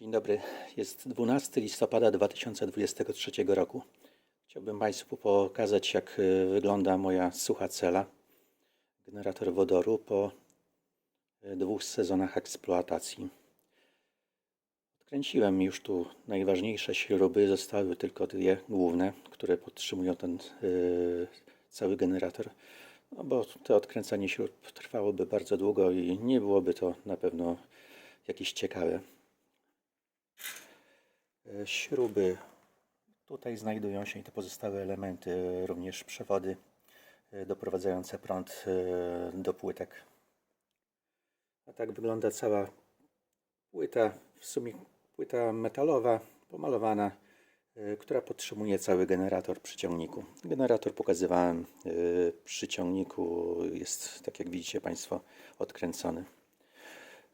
Dzień dobry. Jest 12 listopada 2023 roku. Chciałbym Państwu pokazać, jak y, wygląda moja sucha cela, generator wodoru po y, dwóch sezonach eksploatacji. Odkręciłem już tu najważniejsze śruby, zostały tylko dwie główne, które podtrzymują ten y, cały generator. No bo to odkręcanie śrub trwałoby bardzo długo i nie byłoby to na pewno jakieś ciekawe. E, Śruby. Tutaj znajdują się i te pozostałe elementy, również przewody e, doprowadzające prąd e, do płytek. A tak wygląda cała płyta, w sumie płyta metalowa, pomalowana, e, która podtrzymuje cały generator przy ciągniku. Generator pokazywałem e, przy ciągniku, jest tak jak widzicie Państwo odkręcony.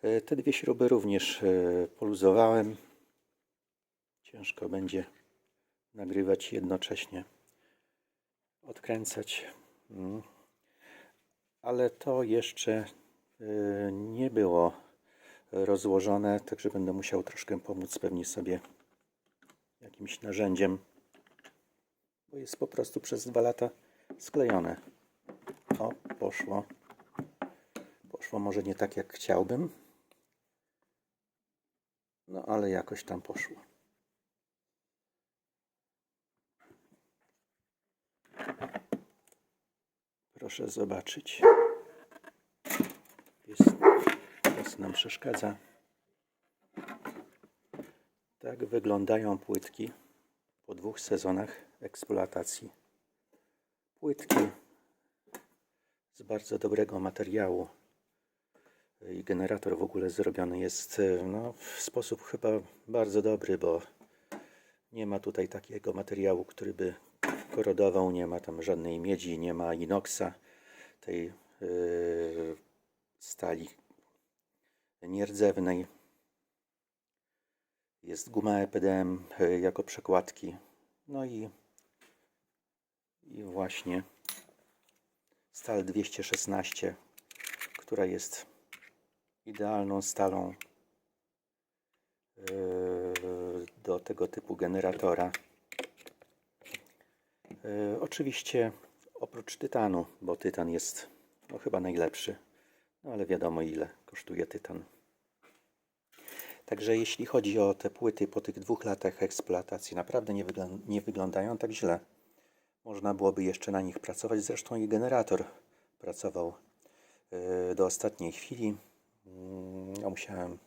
E, Te dwie śruby również e, poluzowałem. Ciężko będzie nagrywać jednocześnie, odkręcać. Mm. Ale to jeszcze y, nie było rozłożone, także będę musiał troszkę pomóc pewnie sobie jakimś narzędziem, bo jest po prostu przez dwa lata sklejone. O, poszło. Poszło może nie tak jak chciałbym, no ale jakoś tam poszło. Proszę zobaczyć. Jest, teraz nam przeszkadza. Tak wyglądają płytki po dwóch sezonach eksploatacji. Płytki z bardzo dobrego materiału i generator w ogóle zrobiony jest e, no, w sposób chyba bardzo dobry, bo nie ma tutaj takiego materiału, który by korodował, nie ma tam żadnej miedzi, nie ma inoksa, tej yy, stali nierdzewnej. Jest guma EPDM yy, jako przekładki. No i, i właśnie stal 216, która jest idealną stalą yy, do tego typu generatora. E, oczywiście oprócz tytanu, bo tytan jest no, chyba najlepszy, no ale wiadomo ile kosztuje tytan. Także jeśli chodzi o te płyty po tych dwóch latach eksploatacji, naprawdę nie, nie wyglądają tak źle. Można byłoby jeszcze na nich pracować, zresztą i generator pracował e, do ostatniej chwili. Mm, Ja musiałem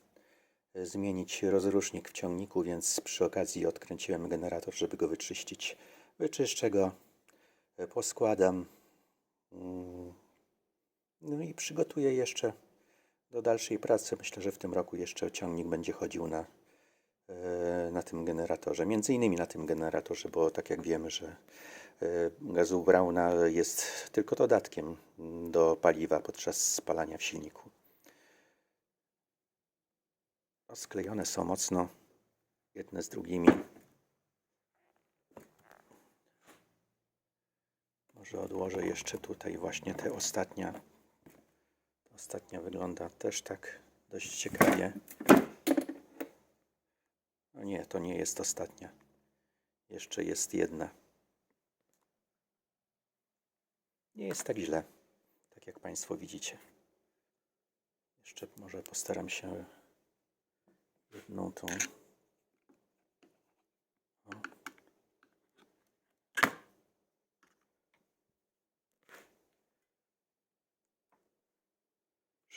e, zmienić rozrusznik w ciągniku, więc przy okazji odkręciłem generator, żeby go wyczyścić. Wyczyszczę go, e, poskładam. mm, No i przygotuję jeszcze do dalszej pracy. Myślę, że w tym roku jeszcze ciągnik będzie chodził na, e, na tym generatorze. Między innymi na tym generatorze, bo tak jak wiemy, że e, gazu Brauna jest tylko dodatkiem do paliwa podczas spalania w silniku. Sklejone są mocno jedne z drugimi. Może odłożę jeszcze tutaj właśnie te ostatnia. Ta Ostatnia wygląda też tak dość ciekawie. No nie, to nie jest ostatnia. Jeszcze jest jedna. Nie jest tak źle, tak jak Państwo widzicie. Jeszcze może postaram się jedną tą.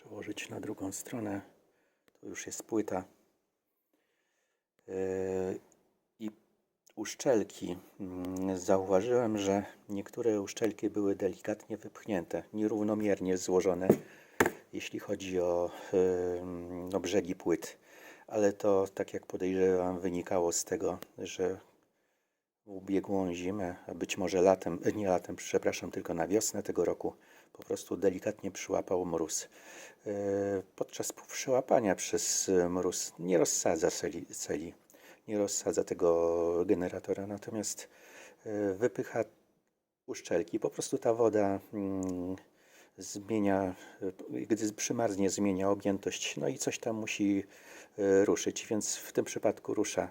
Przełożyć na drugą stronę. To już jest płyta. Yy, I uszczelki. Mm, Zauważyłem, że niektóre uszczelki były delikatnie wypchnięte, nierównomiernie złożone, jeśli chodzi o, yy, o brzegi płyt. Ale to, tak jak podejrzewam, wynikało z tego, że w ubiegłą zimę, a być może latem, nie latem, przepraszam, tylko na wiosnę tego roku, po prostu delikatnie przyłapał mróz. E, Podczas przełapania przez mróz nie rozsadza celi, celi, nie rozsadza tego generatora, natomiast e, wypycha uszczelki. Po prostu ta woda mm, zmienia, gdy przymarznie, zmienia objętość, no i coś tam musi e, ruszyć, więc w tym przypadku rusza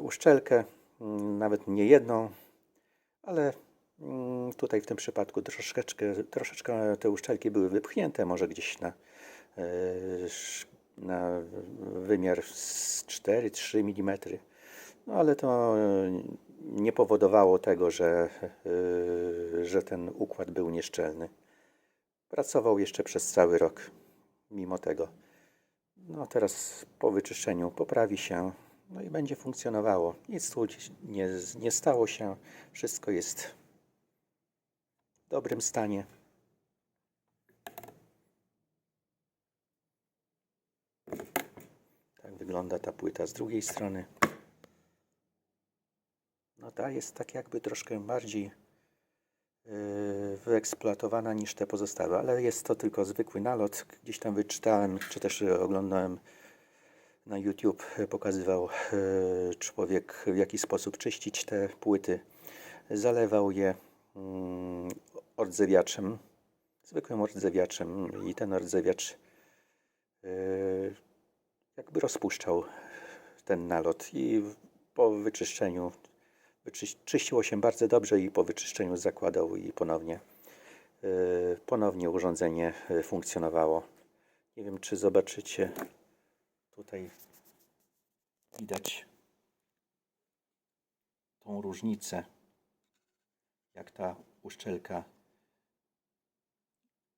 uszczelkę, mm, nawet nie jedną, ale mm, tutaj w tym przypadku troszeczkę, troszeczkę te uszczelki były wypchnięte, może gdzieś na, e, na wymiar z 4-3 mm. No ale to e, nie powodowało tego, że, e, że ten układ był nieszczelny. Pracował jeszcze przez cały rok, mimo tego. No teraz po wyczyszczeniu poprawi się, no i będzie funkcjonowało. Nic tu nie, nie stało się, wszystko jest dobrym stanie. Tak wygląda ta płyta z drugiej strony. No ta jest tak jakby troszkę bardziej yy, wyeksploatowana niż te pozostałe, ale jest to tylko zwykły nalot. Gdzieś tam wyczytałem, czy też oglądałem na YouTube, pokazywał yy, człowiek w jaki sposób czyścić te płyty. Zalewał je ordzewiaczem, zwykłym ordzewiaczem i ten ordzewiacz yy, jakby rozpuszczał ten nalot i po wyczyszczeniu czyściło się bardzo dobrze i po wyczyszczeniu zakładał i ponownie yy, ponownie urządzenie yy, funkcjonowało. Nie wiem czy zobaczycie tutaj widać tą różnicę jak ta uszczelka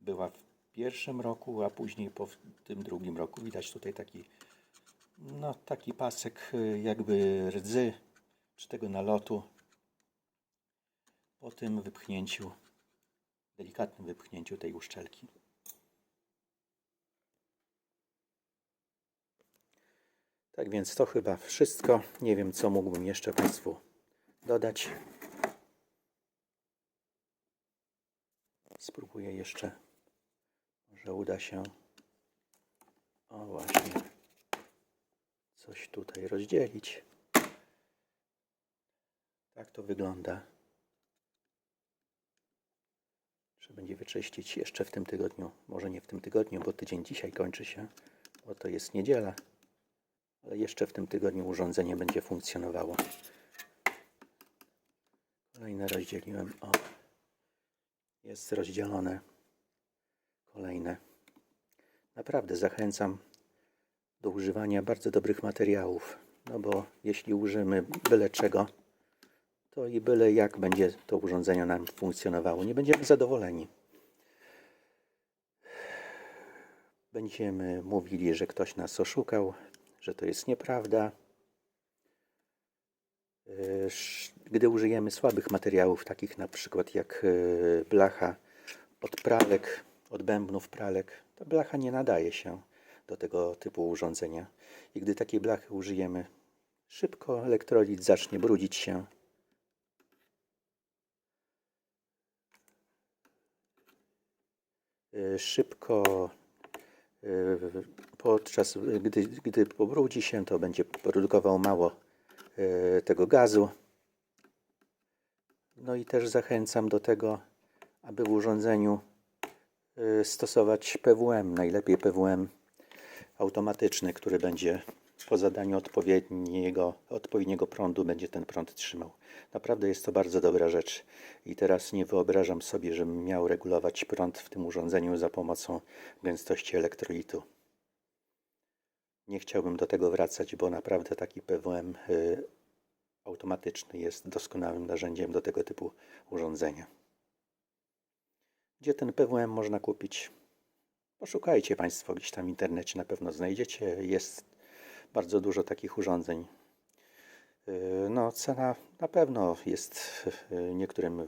była w pierwszym roku, a później po tym drugim roku. Widać tutaj taki, no, taki pasek y, jakby rdzy, czy tego nalotu po tym wypchnięciu, delikatnym wypchnięciu tej uszczelki. Tak więc to chyba wszystko. Nie wiem, co mógłbym jeszcze Państwu dodać. Spróbuję jeszcze. Może uda się. O właśnie. Coś tutaj rozdzielić. Tak to wygląda. Trzeba będzie wyczyścić jeszcze w tym tygodniu. Może nie w tym tygodniu, bo tydzień dzisiaj kończy się, bo to jest niedziela. Ale jeszcze w tym tygodniu urządzenie będzie funkcjonowało. Kolejne rozdzieliłem. O jest rozdzielone. Kolejne. Naprawdę zachęcam do używania bardzo dobrych materiałów. No bo jeśli użyjemy byle czego, to i byle jak będzie to urządzenie nam funkcjonowało. Nie będziemy zadowoleni. Będziemy mówili, że ktoś nas oszukał, że to jest nieprawda. Yy, Gdy użyjemy słabych materiałów, takich na przykład jak yy, blacha od pralek, od bębnów pralek, ta blacha nie nadaje się do tego typu urządzenia. I gdy takiej blachy użyjemy, szybko elektrolit zacznie brudzić się. Yy, Szybko podczas gdy, gdy pobrudzi się, to będzie produkował mało tego gazu. No i też zachęcam do tego, aby w urządzeniu e, stosować PWM, najlepiej PWM automatyczny, który będzie po zadaniu odpowiedniego, odpowiedniego prądu będzie ten prąd trzymał. Naprawdę jest to bardzo dobra rzecz i teraz nie wyobrażam sobie, żebym miał regulować prąd w tym urządzeniu za pomocą gęstości elektrolitu. Nie chciałbym do tego wracać, bo naprawdę taki PWM y, automatyczny jest doskonałym narzędziem do tego typu urządzenia. Gdzie ten PWM można kupić? Poszukajcie Państwo gdzieś tam w internecie, na pewno znajdziecie. Jest bardzo dużo takich urządzeń. Y, No, cena na pewno jest y, niektórym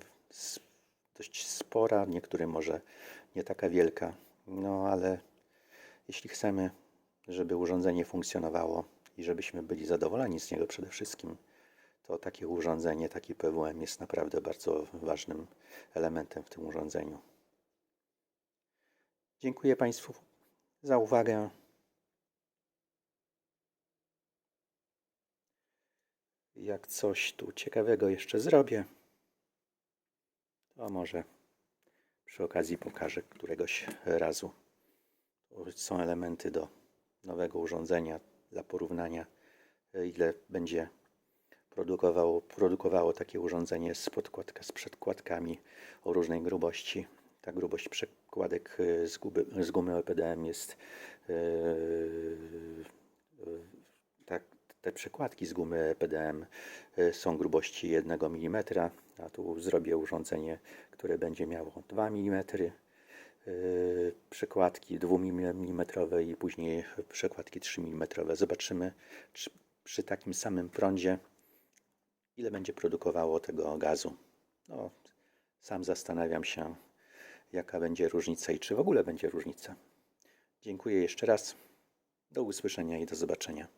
dość spora, niektórym może nie taka wielka. No, ale jeśli chcemy żeby urządzenie funkcjonowało i żebyśmy byli zadowoleni z niego przede wszystkim, to takie urządzenie, taki PWM jest naprawdę bardzo ważnym elementem w tym urządzeniu. Dziękuję Państwu za uwagę. Jak coś tu ciekawego jeszcze zrobię, to może przy okazji pokażę któregoś razu. Są elementy do nowego urządzenia dla porównania, e, ile będzie produkowało, produkowało takie urządzenie z, podkładka, z przedkładkami o różnej grubości. Ta grubość przekładek e, z, guby, z gumy EPDM jest e, tak, te przekładki z gumy EPDM są grubości 1 mm, a tu zrobię urządzenie, które będzie miało 2 mm. Yy, przekładki 2 mm i później przekładki 3 mm. Zobaczymy czy przy takim samym prądzie, ile będzie produkowało tego gazu. No, sam zastanawiam się, jaka będzie różnica i czy w ogóle będzie różnica. Dziękuję jeszcze raz. Do usłyszenia i do zobaczenia.